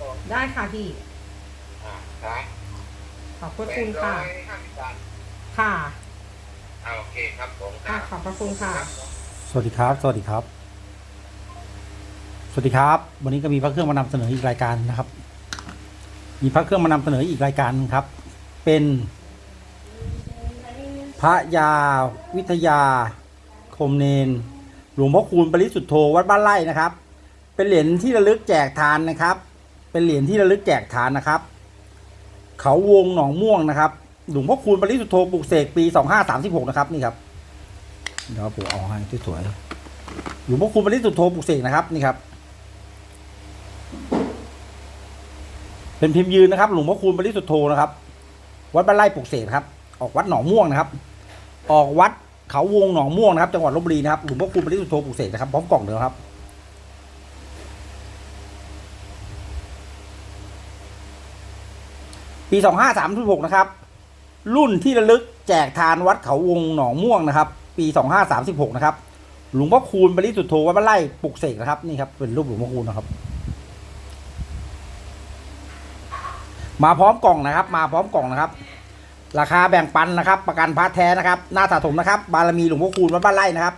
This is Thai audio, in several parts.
ผมได้ค่ะพี่ อ่าครับขอบพระคุณค่ะแปดร้อยห้าสิบบาทค่ะอ่าโอเคครับผมคค่ะรับขอบพระคุณค่ะสวัสดีครับ สวัสดีครับ สวัสดีครับ วันนี้ก็มีพระเครื่องมานำเสนออีกรายการนะครับ มีพระเครื่องมานำเสนออีกรายการหนึ่งครับ เป็น พระยาวิทยา คมเนน หลวงพ่อคูณปริสุทธโธวัดบ้านไร่นะครับ เป็นเหรียญที่ระลึกแจกทานนะครับ เป็นเหรียญที่ระลึกแจกทานนะครับ เขาวงหนองม่วงนะครับหลวงพ่อคูณปริสุทธโธปลุกเสกปีสองห้าสามสิบหกนะครับนี่ครับเดี๋ยวผมเอาให้สวยๆหลวงพ่อคูณปริสุทธโธปลุกเสกนะครับนี่ครับเป็นพิมพ์ยืนนะครับ หลวงพ่อคูณปริสุทธโธนะครับ วัดบ้านไร่ปลุกเสกครับ ออกวัดหนองม่วงนะครับ ออกวัดเขาวงหนองม่วงนะครับ จังหวัดลบบุรีนะครับ หลวงพ่อคูณปริสุทธโธปลุกเสกนะครับพร้อมกล่องเดียวครับ ปีสองห้าสามหกนะครับ รุ่นที่ระลึกแจกทานวัดเขาวงหนองม่วงนะครับ ปีสองห้าสามสิบหกนะครับหลวงพ่อคูณปริสุทธโธวัดบ้านไร่ปลุกเสกนะครับนี่ครับเป็นรูปหลวงพ่อคูณนะครับ มาพร้อมกล่องนะครับ มาพร้อมกล่องนะครับ ราคาแบ่งปันนะครับ ประกันพระแท้นะครับ หน้าสะสมนะครับ บารมีหลวงพ่อคูณวัดบ้านไร่นะครับ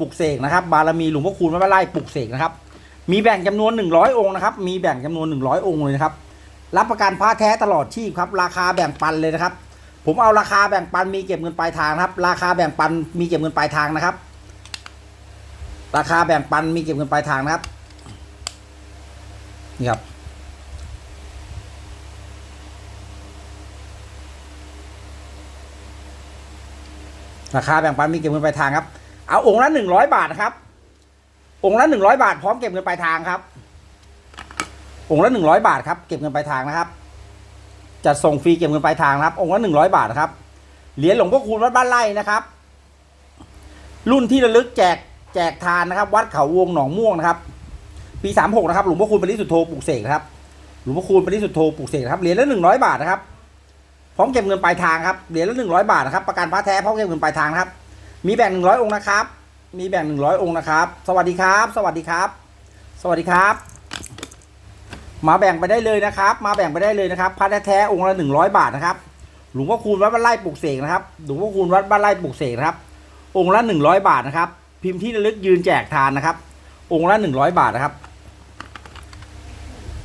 ปลุกเสกนะครับ บารมีหลวงพ่อคูณวัดบ้านไร่ปลุกเสกนะครับ มีแบ่งจำนวนหนึ่งร้อยองค์นะครับ มีแบ่งจำนวนหนึ่งร้อยองค์เลยนะครับ รับประกันพระแท้ตลอดชีพครับ ราคาแบ่งปันเลยนะครับ ผมเอาราคาแบ่งปันมีเก็บเงินปลายทางครับ ราคาแบ่งปันมีเก็บเงินปลายทางนะครับ ราคาแบ่งปันมีเก็บเงินปลายทางนะครับนี่ครับราคาแบ่งปันมีเก็บเงินปลายทางครับ เอาองค์ละหนึ่งร้อยบาทนะครับ องค์ละหนึ่งร้อยบาทพร้อมเก็บเงินปลายทางครับ องค์ละหนึ่งร้อยบาทครับเก็บเงินปลายทางนะครับจัดส่งฟรีเก็บเงินปลายทางนะครับ องค์ละหนึ่งร้อยบาทนะครับเหรียญหลวงพ่อคูณวัดบ้านไร่นะครับ รุ่นที่ระลึกแจกแจกทานนะครับ วัดเขาวงหนองม่วงนะครับ ปีสามหกนะครับหลวงพ่อคูณปริสุทธโธปลุกเสกนะครับหลวงพ่อคูณปริสุทธโธปลุกเสกครับเหรียญละหนึ่งร้อยบาทนะครับพร้อมเก็บเงินปลายทางครับเหรียญละหนึ่งร้อยบาทนะครับประกันพระแท้พร้อมเก็บเงินปลายทางครับ มีแบ่งหนึ่งร้อยองค์นะครับ มีแบ่งหนึ่งร้อยองค์นะครับ สวัสดีครับ สวัสดีครับ สวัสดีครับ มาแบ่งไปได้เลยนะครับ มาแบ่งไปได้เลยนะครับพระแท้ๆองค์ละหนึ่งร้อยบาทนะครับ หลวงพ่อคูณวัดบ้านไร่ปลูกเสกนะครับหลวงพ่อคูณวัดบ้านไร่ปลูกเสกนะครับ องค์ละหนึ่งร้อยบาทนะครับ พิมพ์ที่ระลึกยืนแจกทานนะครับ องค์ละหนึ่งร้อยบาทนะครับ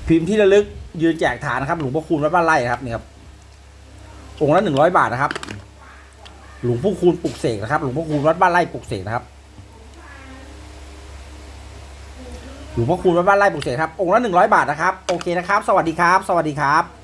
พิมพ์ที่ระลึกยืนแจกทานนะครับ หลวงพ่อคูณวัดบ้านไร่ครับนี่ครับองค์ละหนึ่งร้อยบาทนะครับ หลวงพ่อคูณปลูกเสกนะครับ หลวงพ่อคูณวัดบ้านไร่ปลูกเสกนะครับ ห ลวงพ่อคูณวัดบ้านไร่ปลูกเสกครับ องค์ละหนึ่งร้อยบาทนะครับ โอเคนะครับ สวัสดีครับ สวัสดีครับ